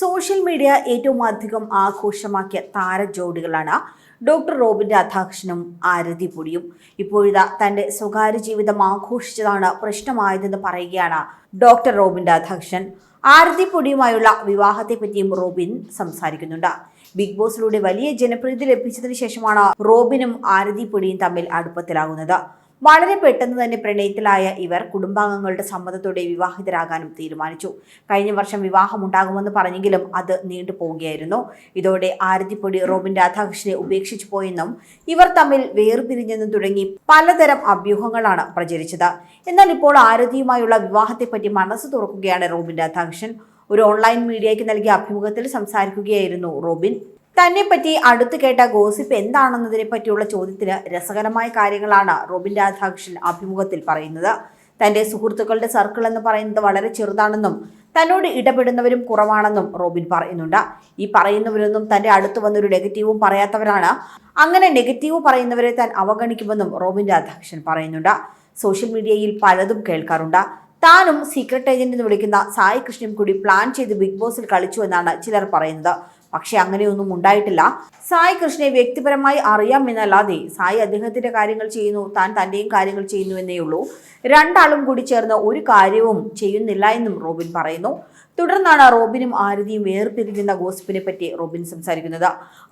Social media ഏറ്റവും അധികം ആഘോഷമാക്കിയ താരജോഡികളാണ് doctor Robin രാധാകൃഷ്ണനും ആരതി പൊടിയും. ഇപ്പോഴിതാ തന്റെ സ്വകാര്യ ജീവിതം ആഘോഷിച്ചതാണ് പ്രശ്നമായതെന്ന് പറയുകയാണ് ഡോക്ടർ റോബിൻ രാധാകൃഷ്ണൻ. ആരതി പൊടിയുമായുള്ള വിവാഹത്തെപ്പറ്റിയും റോബിൻ സംസാരിക്കുന്നുണ്ട്. ബിഗ് ബോസിലൂടെ വലിയ ജനപ്രീതി ലഭിച്ചതിന് ശേഷമാണ് റോബിനും ആരതി പൊടിയും തമ്മിൽ അടുപ്പത്തിലാകുന്നത്. വളരെ പെട്ടെന്ന് തന്നെ പ്രണയത്തിലായ ഇവർ കുടുംബാംഗങ്ങളുടെ സമ്മതത്തോടെ വിവാഹിതരാകാനും തീരുമാനിച്ചു. കഴിഞ്ഞ വർഷം വിവാഹമുണ്ടാകുമെന്ന് പറഞ്ഞെങ്കിലും അത് നീണ്ടുപോവുകയായിരുന്നു ഇതോടെ ആരതിപ്പൊടി റോബിൻ രാധാകൃഷ്ണനെ ഉപേക്ഷിച്ചു പോയെന്നും ഇവർ തമ്മിൽ വേർപിരിഞ്ഞെന്നും തുടങ്ങി പലതരം അഭ്യൂഹങ്ങളാണ് പ്രചരിച്ചത്. എന്നാൽ ഇപ്പോൾ ആരതിയുമായുള്ള വിവാഹത്തെപ്പറ്റി മനസ്സ് തുറക്കുകയാണ് റോബിൻ രാധാകൃഷ്ണൻ. ഒരു ഓൺലൈൻ മീഡിയയ്ക്ക് നൽകിയ അഭിമുഖത്തിൽ സംസാരിക്കുകയായിരുന്നു റോബിൻ. തന്നെ പറ്റി അടുത്ത് കേട്ട ഗോസിപ്പ് എന്താണെന്നതിനെ പറ്റിയുള്ള ചോദ്യത്തിന് രസകരമായ കാര്യങ്ങളാണ് റോബിൻ രാധാകൃഷ്ണൻ അഭിമുഖത്തിൽ പറയുന്നത്. തന്റെ സുഹൃത്തുക്കളുടെ സർക്കിൾ എന്ന് പറയുന്നത് വളരെ ചെറുതാണെന്നും തന്നോട് ഇടപെടുന്നവരും കുറവാണെന്നും റോബിൻ പറയുന്നുണ്ട്. ഈ പറയുന്നവരൊന്നും തന്റെ അടുത്ത് വന്നൊരു നെഗറ്റീവും പറയാത്തവരാണ്. അങ്ങനെ നെഗറ്റീവ് പറയുന്നവരെ താൻ അവഗണിക്കുമെന്നും റോബിൻ രാധാകൃഷ്ണൻ പറയുന്നുണ്ട്. സോഷ്യൽ മീഡിയയിൽ പലതും കേൾക്കാറുണ്ട്. താനും സീക്രട്ട് ഏജന്റ് എന്ന് വിളിക്കുന്ന സായി കൃഷ്ണൻ കൂടി പ്ലാൻ ചെയ്ത് ബിഗ് ബോസിൽ കളിച്ചു എന്നാണ് ചിലർ പറയുന്നത്. പക്ഷെ അങ്ങനെയൊന്നും ഉണ്ടായിട്ടില്ല. സായി കൃഷ്ണനെ വ്യക്തിപരമായി അറിയാം എന്നല്ലാതെ സായി അദ്ദേഹത്തിന്റെ കാര്യങ്ങൾ ചെയ്യുന്നു താൻ തന്റെയും കാര്യങ്ങൾ ചെയ്യുന്നു എന്നേ ഉള്ളൂ. രണ്ടാളും കൂടി ചേർന്ന് ഒരു കാര്യവും ചെയ്യുന്നില്ല എന്നും റോബിൻ പറയുന്നു. തുടർന്നാണ് റോബിനും ആരതിയും വേർപിരിഞ്ഞെന്ന ഗോസിപ്പിനെ പറ്റി റോബിൻ സംസാരിക്കുന്നത്.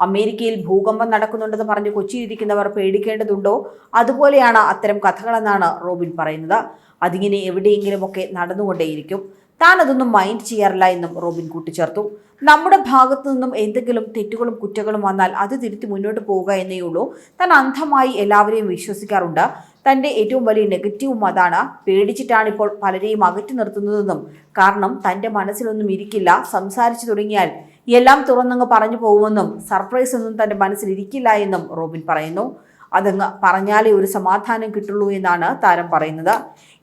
അമേരിക്കയിൽ ഭൂകമ്പം നടക്കുന്നുണ്ടെന്ന് പറഞ്ഞ് കൊച്ചിയിരിക്കുന്നവർ പേടിക്കേണ്ടതുണ്ടോ? അതുപോലെയാണ് അത്തരം കഥകളെന്നാണ് റോബിൻ പറയുന്നത്. അതിങ്ങനെ എവിടെയെങ്കിലുമൊക്കെ നടന്നുകൊണ്ടേയിരിക്കും. താൻ അതൊന്നും മൈൻഡ് ചെയ്യാറില്ല എന്നും റോബിൻ കൂട്ടിച്ചേർത്തു. നമ്മുടെ ഭാഗത്തു നിന്നും എന്തെങ്കിലും തെറ്റുകളും കുറ്റങ്ങളും വന്നാൽ അത് തിരുത്തി മുന്നോട്ട് പോവുക എന്നേ ഉള്ളൂ. താൻ അന്ധമായി എല്ലാവരെയും വിശ്വസിക്കാറുണ്ട്. തന്റെ ഏറ്റവും വലിയ നെഗറ്റീവും അതാണ്. പേടിച്ചിട്ടാണ് ഇപ്പോൾ പലരെയും അകറ്റി നിർത്തുന്നതെന്നും. കാരണം തന്റെ മനസ്സിലൊന്നും ഇരിക്കില്ല. സംസാരിച്ചു തുടങ്ങിയാൽ എല്ലാം തുറന്നങ്ങ് പറഞ്ഞു പോകുമെന്നും സർപ്രൈസ് ഒന്നും തന്റെ മനസ്സിൽ ഇരിക്കില്ല എന്നും റോബിൻ പറയുന്നു. അതങ്ങ് പറഞ്ഞാലേ ഒരു സമാധാനം കിട്ടുള്ളൂ എന്നാണ് താരം പറയുന്നത്.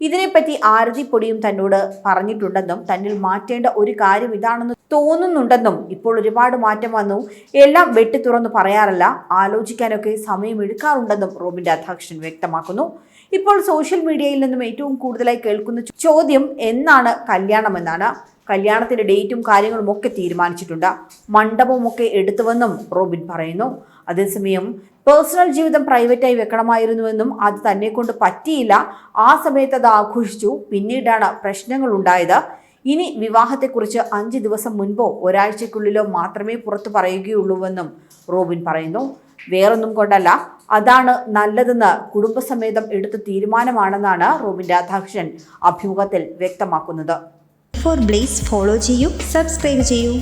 ഇതിനെപ്പറ്റി ആരതി പൊടിയും തന്നോട് പറഞ്ഞിട്ടുണ്ടെന്നും തന്നിൽ മാറ്റേണ്ട ഒരു കാര്യം ഇതാണെന്ന് തോന്നുന്നുണ്ടെന്നും ഇപ്പോൾ ഒരുപാട് മാറ്റം വന്നു. എല്ലാം വെട്ടി തുറന്ന് പറയാറില്ല ആലോചിക്കാനൊക്കെ സമയമെടുക്കാറുണ്ടെന്നും റോബിൻ രാധാകൃഷ്ണൻ വ്യക്തമാക്കുന്നു. ഇപ്പോൾ സോഷ്യൽ മീഡിയയിൽ നിന്നും ഏറ്റവും കൂടുതലായി കേൾക്കുന്ന ചോദ്യം എന്നാണ് കല്യാണം എന്നാണ് കല്യാണത്തിന്റെ ഡേറ്റും കാര്യങ്ങളും ഒക്കെ തീരുമാനിച്ചിട്ടുണ്ട്. മണ്ഡപമൊക്കെ എടുത്തുവെന്നും റോബിൻ പറയുന്നു. അതേസമയം പേഴ്സണൽ ജീവിതം പ്രൈവറ്റായി വെക്കണമായിരുന്നുവെന്നും അത് തന്നെ കൊണ്ട് പറ്റിയില്ല. ആ സമയത്ത് അത് ആഘോഷിച്ചു. പിന്നീടാണ് പ്രശ്നങ്ങൾ ഉണ്ടായത് ഇനി വിവാഹത്തെക്കുറിച്ച് അഞ്ച് ദിവസം മുൻപോ ഒരാഴ്ചക്കുള്ളിലോ മാത്രമേ പുറത്തു പറയുകയുള്ളൂവെന്നും റോബിൻ പറയുന്നു. വേറൊന്നും കൊണ്ടല്ല. അതാണ് നല്ലതെന്ന് കുടുംബസമേതം എടുത്ത തീരുമാനമാണെന്നാണ് റോബിൻ രാധാകൃഷ്ണൻ അഭിമുഖത്തിൽ വ്യക്തമാക്കുന്നത്. ഫോർ ബ്ലേസ് ഫോളോ ചെയ്യൂ സബ്സ്ക്രൈബ് ചെയ്യൂ.